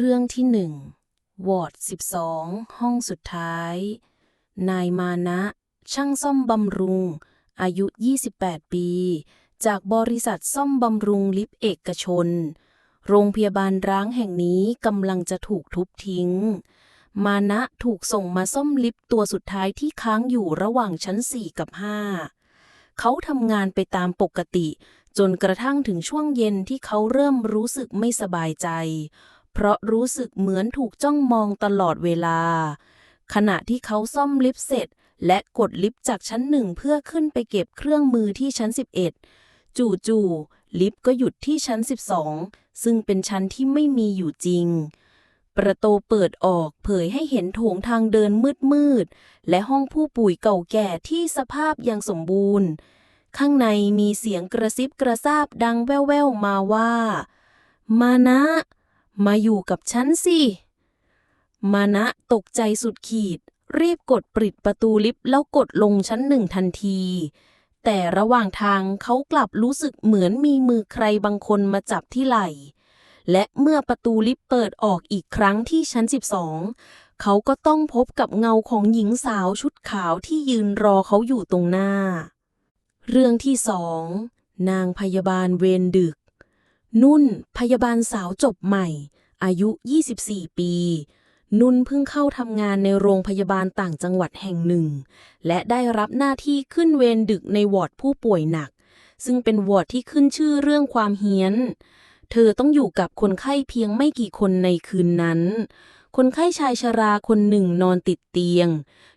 เรื่องที่หนึ่งวอร์ด12 ห้องสุดท้าย นายมานะ ช่างซ่อมบำรุง อายุ 28 ปี จากบริษัทซ่อมบำรุงลิฟต์เอกชน โรงพยาบาลร้างแห่งนี้กำลังจะถูกทุบทิ้ง มานะถูกส่งมาซ่อมลิฟต์ตัวสุดท้ายที่ค้างอยู่ระหว่างชั้น 4 กับ 5 เขาทำงานไปตามปกติ จนกระทั่งถึงช่วงเย็นที่เขาเริ่มรู้สึกไม่สบายใจ เพราะรู้สึกเหมือนถูกจ้องมองตลอดเวลา ขณะที่เขาซ่อมลิฟต์เสร็จ และกดลิฟต์จากชั้นหนึ่งเพื่อขึ้นไปเก็บเครื่องมือที่ชั้น 11 จู่ๆลิฟต์ก็หยุดที่ชั้น 12 ซึ่งเป็นชั้นที่ไม่มีอยู่จริง ประตูเปิดออกเผยให้เห็นโถงทางเดินมืดๆและห้องผู้ป่วยเก่าแก่ที่สภาพยังสมบูรณ์ ข้างในมีเสียงกระซิบกระซาบดังแว่วๆมาว่า มานะ มาอยู่กับฉันสิ มานะตกใจสุดขีด รีบกดปิดประตูลิฟต์แล้วกดลงชั้นหนึ่งทันที แต่ระหว่างทางเขากลับรู้สึกเหมือนมีมือใครบางคนมาจับที่ไหล่ และเมื่อประตูลิฟต์เปิดออกอีกครั้งที่ชั้น 12 เขาก็ต้องพบกับเงาของหญิงสาวชุดขาวที่ยืนรอเขาอยู่ตรงหน้า เรื่องที่สองนางพยาบาลเวรดึก นุ่น พยาบาลสาวจบใหม่ อายุ 24 ปี นุ่นเพิ่งเข้าทำงานในโรงพยาบาลต่างจังหวัดแห่งหนึ่ง และได้รับหน้าที่ขึ้นเวรดึกในวอร์ดผู้ป่วยหนัก ซึ่งเป็นวอร์ดที่ขึ้นชื่อเรื่องความเฮี้ยน เธอต้องอยู่กับคนไข้เพียงไม่กี่คนในคืนนั้น คนไข้ชายชราคนหนึ่งนอนติดเตียง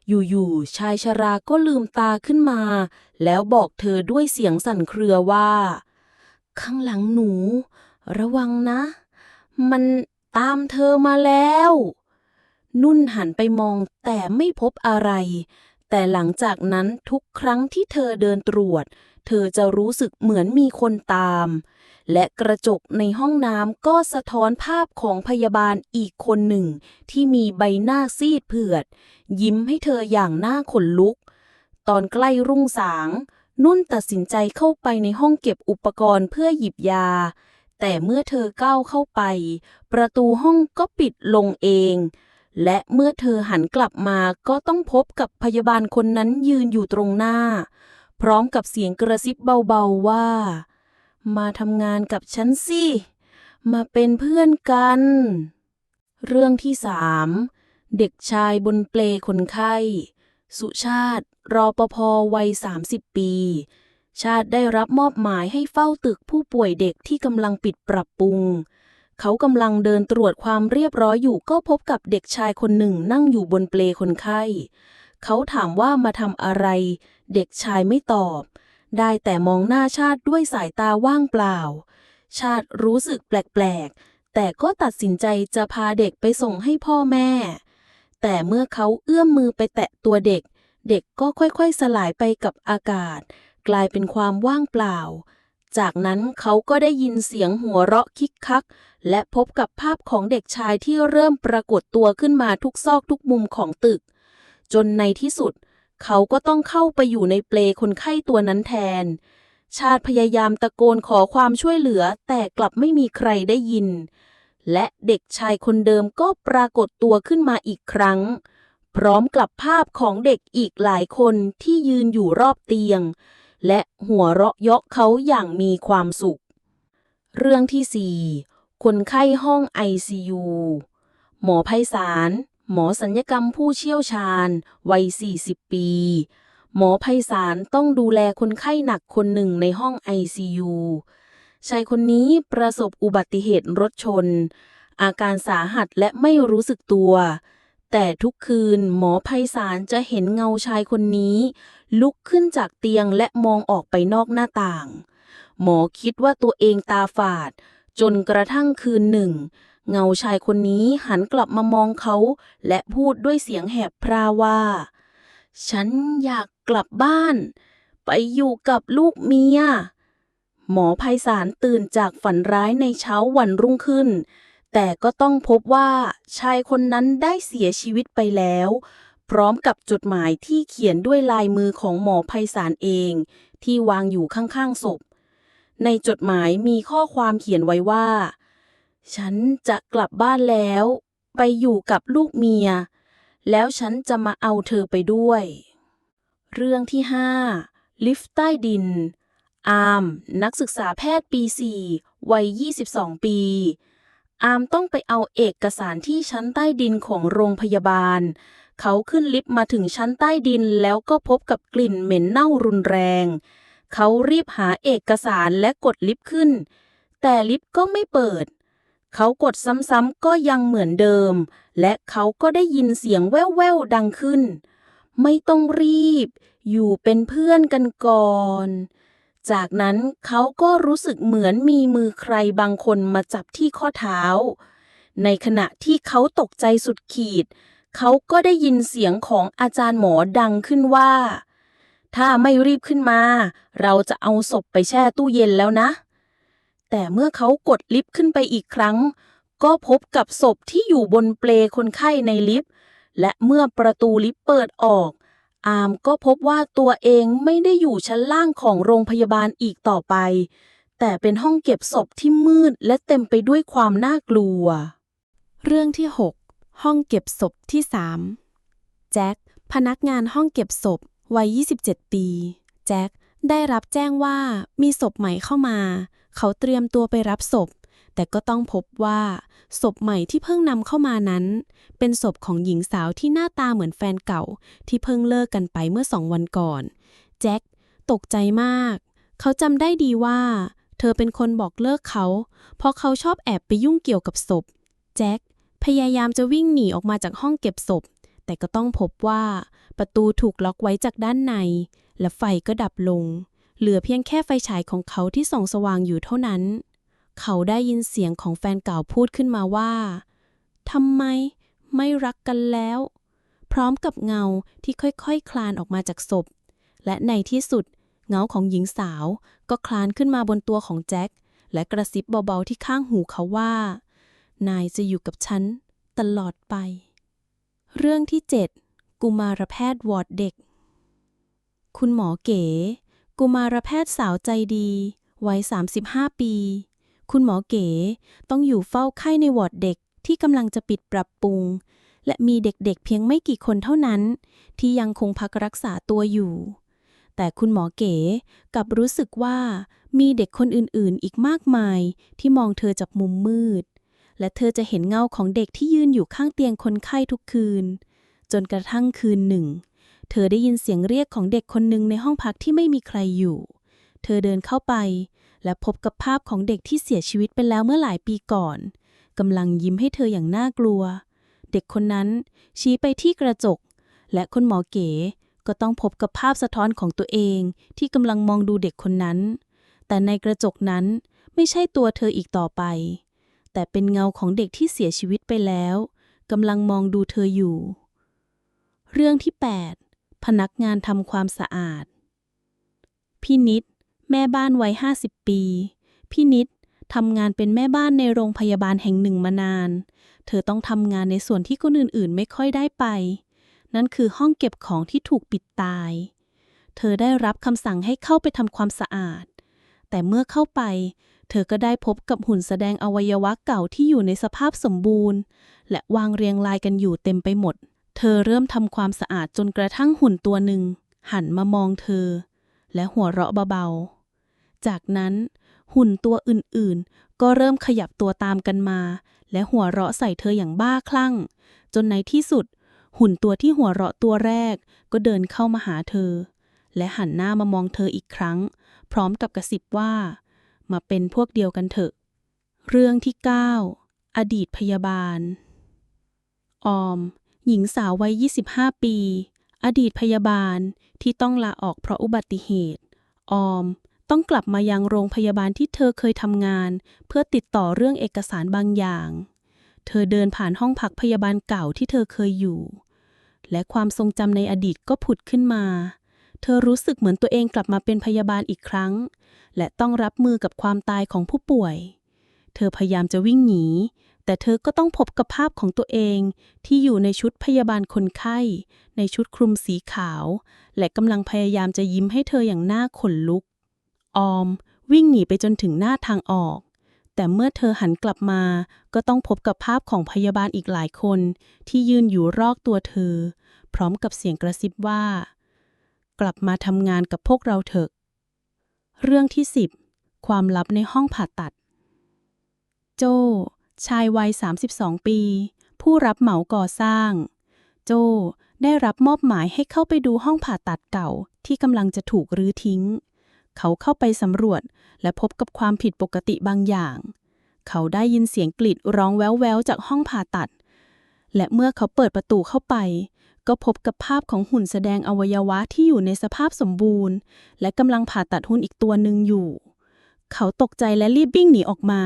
อยู่ๆ ชายชราก็ลืมตาขึ้นมา แล้วบอกเธอด้วยเสียงสั่นเครือว่า ข้างหลังหนู ระวังนะ มันตามเธอมาแล้ว นุ่นหันไปมองแต่ไม่พบอะไร แต่หลังจากนั้นทุกครั้งที่เธอเดินตรวจ เธอจะรู้สึกเหมือนมีคนตาม และกระจกในห้องน้ำก็สะท้อนภาพของพยาบาลอีกคนหนึ่ง ที่มีใบหน้าซีดเผือด ยิ้มให้เธออย่างน่าขนลุก ตอนใกล้รุ่งสาง นุ่นตัดสินใจเข้าไปในห้องเก็บอุปกรณ์เพื่อหยิบยา แต่เมื่อเธอก้าวเข้าไป ประตูห้องก็ปิดลงเอง และเมื่อเธอหันกลับมาก็ต้องพบกับพยาบาลคนนั้นยืนอยู่ตรงหน้า พร้อมกับเสียงกระซิบเบาๆว่า มาทำงานกับฉันสิ มาเป็นเพื่อนกัน เรื่องที่สามเด็กชายบนเปลคนไข้ สุชาติ รอปภวัย 30 ปี ชาติได้รับมอบหมายให้เฝ้าตึกผู้ป่วยเด็กที่กำลังปิดปรับปรุง เขากำลังเดินตรวจความเรียบร้อยอยู่ก็พบกับเด็กชายคนหนึ่งนั่งอยู่บนเปลคนไข้ เขาถามว่ามาทำอะไร เด็กชายไม่ตอบ ได้แต่มองหน้าชาติด้วยสายตาว่างเปล่า ชาติรู้สึกแปลกๆแต่ก็ตัดสินใจจะพาเด็กไปส่งให้พ่อแม่ แต่เมื่อเขาเอื้อมมือไปแตะตัวเด็ก เด็กก็ค่อยๆสลายไปกับอากาศ กลายเป็นความว่างเปล่า จากนั้นเขาก็ได้ยินเสียงหัวเราะคิกคัก และพบกับภาพของเด็กชายที่เริ่มปรากฏตัวขึ้นมาทุกซอกทุกมุมของตึก จนในที่สุด เขาก็ต้องเข้าไปอยู่ในเปลคนไข้ตัวนั้นแทน ชาติพยายามตะโกนขอความช่วยเหลือแต่กลับไม่มีใครได้ยิน และเด็กชายคนเดิมก็ปรากฏตัวขึ้นมาอีกครั้ง พร้อมกับภาพของเด็กอีกหลายคนที่ยืนอยู่รอบเตียง และหัวเราะเยาะเขาอย่างมีความสุข เรื่องที่ 4 คนไข้ห้อง ICU หมอไพศาลหมอสัญญกรรมผู้เชี่ยวชาญ วัย 40 ปี หมอไพศาลต้องดูแลคนไข้หนักคนหนึ่งในห้อง ICU ชายคนนี้ประสบอุบัติเหตุรถชน อาการสาหัสและไม่รู้สึกตัว แต่ทุกคืนหมอไพศาลจะเห็นเงาชายคนนี้ ลุกขึ้นจากเตียงและมองออกไปนอกหน้าต่าง หมอคิดว่าตัวเองตาฝาด จนกระทั่งคืนหนึ่ง เงาชายคนนี้หันกลับมามองเขา และพูดด้วยเสียงแหบพร่าว่า ฉันอยากกลับบ้าน ไปอยู่กับลูกเมีย หมอไพศาลตื่นจากฝันร้ายในเช้าวันรุ่งขึ้น แต่ก็ต้องพบว่าชายคนนั้นได้เสียชีวิตไปแล้ว พร้อมกับจดหมายที่เขียนด้วยลายมือของหมอไพศาลเอง ที่วางอยู่ข้างๆศพ ในจดหมายมีข้อความเขียนไว้ว่า ฉันจะกลับบ้านแล้ว ไปอยู่กับลูกเมีย แล้วฉันจะมาเอาเธอไปด้วย เรื่องที่ 5 ลิฟต์ใต้ดิน อาร์มนักศึกษาแพทย์ปี 4 วัย 22 ปี อาร์มต้องไปเอาเอกสารที่ชั้นใต้ดินของโรงพยาบาล เขาขึ้นลิฟต์มาถึงชั้นใต้ดินแล้วก็พบกับกลิ่นเหม็นเน่ารุนแรง เขารีบหาเอกสารและกดลิฟต์ขึ้น แต่ลิฟต์ก็ไม่เปิด เขากดซ้ำๆก็ยังเหมือนเดิม และเขาก็ได้ยินเสียงแว่วๆดังขึ้น ไม่ต้องรีบ อยู่เป็นเพื่อนกันก่อน จากนั้นเขาก็รู้สึกเหมือนมีมือใครบางคนมาจับที่ข้อเท้า ในขณะที่เขาตกใจสุดขีด เขาก็ได้ยินเสียงของอาจารย์หมอดังขึ้นว่า ถ้าไม่รีบขึ้นมา เราจะเอาศพไปแช่ตู้เย็นแล้วนะ แต่เมื่อเขากดลิฟต์ขึ้นไปอีกครั้ง ก็พบกับศพที่อยู่บนเปลคนไข้ในลิฟต์และเมื่อประตูลิฟต์เปิดออก อามก็พบว่าตัวเองไม่ได้อยู่ชั้นล่างของโรงพยาบาลอีกต่อไป แต่เป็นห้องเก็บศพที่มืดและเต็มไปด้วยความน่ากลัว เรื่องที่ 6 ห้องเก็บศพที่ 3 แจ็คพนักงานห้องเก็บศพวัย 27 ปี แจ็คได้รับแจ้งว่ามีศพใหม่เข้ามา เขาเตรียมตัวไปรับศพ แต่ก็ต้องพบว่าศพใหม่ที่เพิ่งนำเข้ามานั้น เป็นศพของหญิงสาวที่หน้าตาเหมือนแฟนเก่าที่เพิ่งเลิกกันไปเมื่อสองวันก่อน แจ็คตกใจมาก เขาจำได้ดีว่า เธอเป็นคนบอกเลิกเขา เพราะเขาชอบแอบไปยุ่งเกี่ยวกับศพ แจ็คพยายามจะวิ่งหนีออกมาจากห้องเก็บศพ แต่ก็ต้องพบว่าประตูถูกล็อกไว้จากด้านใน และไฟก็ดับลง เหลือเพียงแค่ไฟฉายของเขาที่ส่องสว่างอยู่เท่านั้น เขาได้ยินเสียงของแฟนเก่าพูดขึ้นมาว่าทำไมไม่รักกันแล้ว พร้อมกับเงาที่ค่อยๆคคลานออกมาจากศพ และในที่สุด เงาของหญิงสาวก็คลานขึ้นมาบนตัวของแจ็คและกระซิบเบาๆที่ข้างหูเขาว่า นายจะอยู่กับฉันตลอดไป เรื่องที่ 7 กุมารแพทย์วอร์ดเด็ก คุณหมอเก๋ กุมารแพทย์สาวใจดี วัย 35 ปี คุณหมอเก๋ต้องอยู่เฝ้าไข้ในวอร์ดเด็กที่กำลังจะปิดปรับปรุง และมีเด็กๆเพียงไม่กี่คนเท่านั้น ที่ยังคงพักรักษาตัวอยู่ แต่คุณหมอเก๋กลับรู้สึกว่ามีเด็กคนอื่นๆ อีกมากมายที่มองเธอจากมุมมืด และเธอจะเห็นเงาของเด็กที่ยืนอยู่ข้างเตียงคนไข้ทุกคืน จนกระทั่งคืนหนึ่ง เธอได้ยินเสียงเรียกของเด็กคนหนึ่งในห้องพักที่ไม่มีใครอยู่ เธอเดินเข้าไป และพบกับภาพของเด็กที่เสียชีวิตไปแล้วเมื่อหลายปีก่อนกำลังยิ้มให้เธออย่างน่ากลัว เด็กคนนั้นชี้ไปที่กระจก และคุณหมอเก๋ก็ต้องพบกับภาพสะท้อนของตัวเองที่กำลังมองดูเด็กคนนั้น แต่ในกระจกนั้นไม่ใช่ตัวเธออีกต่อไป แต่เป็นเงาของเด็กที่เสียชีวิตไปแล้วกำลังมองดูเธออยู่ เรื่องที่ 8 พนักงานทำความสะอาด พี่นิด แม่บ้านวัย 50 ปี พี่นิดทำงานเป็นแม่บ้านในโรงพยาบาลแห่งหนึ่งมานาน เธอต้องทำงานในส่วนที่คนอื่นๆ ไม่ค่อยได้ไป นั่นคือห้องเก็บของที่ถูกปิดตาย เธอได้รับคำสั่งให้เข้าไปทำความสะอาด แต่เมื่อเข้าไป เธอก็ได้พบกับหุ่นแสดงอวัยวะเก่าที่อยู่ในสภาพสมบูรณ์ และวางเรียงรายกันอยู่เต็มไปหมด เธอเริ่มทำความสะอาดจนกระทั่งหุ่นตัวหนึ่ง หันมามองเธอ และหัวเราะเบาๆ จากนั้นหุ่นตัวอื่นๆ ก็เริ่มขยับตัวตามกันมา และหัวเราะใส่เธออย่างบ้าคลั่ง จนในที่สุด หุ่นตัวที่หัวเราะตัวแรก ก็เดินเข้ามาหาเธอ และหันหน้ามามองเธออีกครั้ง พร้อมกับกระซิบว่า มาเป็นพวกเดียวกันเถอะ เรื่องที่ 9 อดีตพยาบาล ออม หญิงสาววัย 25 ปี อดีตพยาบาลที่ต้องลาออกเพราะอุบัติเหตุ ออม ต้องกลับมายังโรงพยาบาลที่เธอเคยทำงาน เพื่อติดต่อเรื่องเอกสารบางอย่าง เธอเดินผ่านห้องพักพยาบาลเก่าที่เธอเคยอยู่ และความทรงจำในอดีตก็ผุดขึ้นมา เธอรู้สึกเหมือนตัวเองกลับมาเป็นพยาบาลอีกครั้ง และต้องรับมือกับความตายของผู้ป่วย เธอพยายามจะวิ่งหนี แต่เธอก็ต้องพบกับภาพของตัวเองที่อยู่ในชุดพยาบาลคนไข้ ในชุดคลุมสีขาว และกำลังพยายามจะยิ้มให้เธออย่างหน่าขนลุก ออม วิ่งหนีไปจนถึงหน้าทางออก แต่เมื่อเธอหันกลับมา ก็ต้องพบกับภาพของพยาบาลอีกหลายคน ที่ยืนอยู่รอบตัวเธอ พร้อมกับเสียงกระซิบว่า กลับมาทำงานกับพวกเราเถอะ เรื่องที่ 10 ความลับในห้องผ่าตัด โจ ชายวัย 32 ปี ผู้รับเหมาก่อสร้าง โจได้รับมอบหมายให้เข้าไปดูห้องผ่าตัดเก่าที่กำลังจะถูกรื้อทิ้ง เขาเข้าไปสำรวจ และพบกับความผิดปกติบางอย่าง เขาได้ยินเสียงกรีดร้องแววๆจากห้องผ่าตัด และเมื่อเขาเปิดประตูเข้าไป ก็พบกับภาพของหุ่นแสดงอวัยวะที่อยู่ในสภาพสมบูรณ์ และกำลังผ่าตัดหุ่นอีกตัวหนึ่งอยู่ เขาตกใจและรีบวิ่งหนีออกมา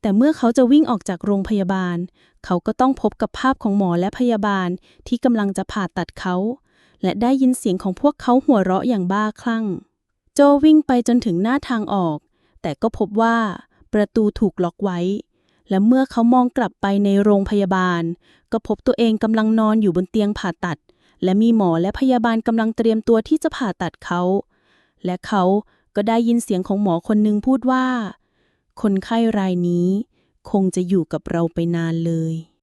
แต่เมื่อเขาจะวิ่งออกจากโรงพยาบาล เขาก็ต้องพบกับภาพของหมอและพยาบาลที่กำลังจะผ่าตัดเขาและได้ยินเสียงของพวกเขาหัวเราะอย่างบ้าคลั่ง โจวิ่งไปจนถึงหน้าทางออก แต่ก็พบว่าประตูถูกล็อกไว้ และเมื่อเขามองกลับไปในโรงพยาบาล ก็พบตัวเองกำลังนอนอยู่บนเตียงผ่าตัด และมีหมอและพยาบาลกำลังเตรียมตัวที่จะผ่าตัดเขา และเขาก็ได้ยินเสียงของหมอคนหนึ่งพูดว่า คนไข้รายนี้ คงจะอยู่กับเราไปนานเลย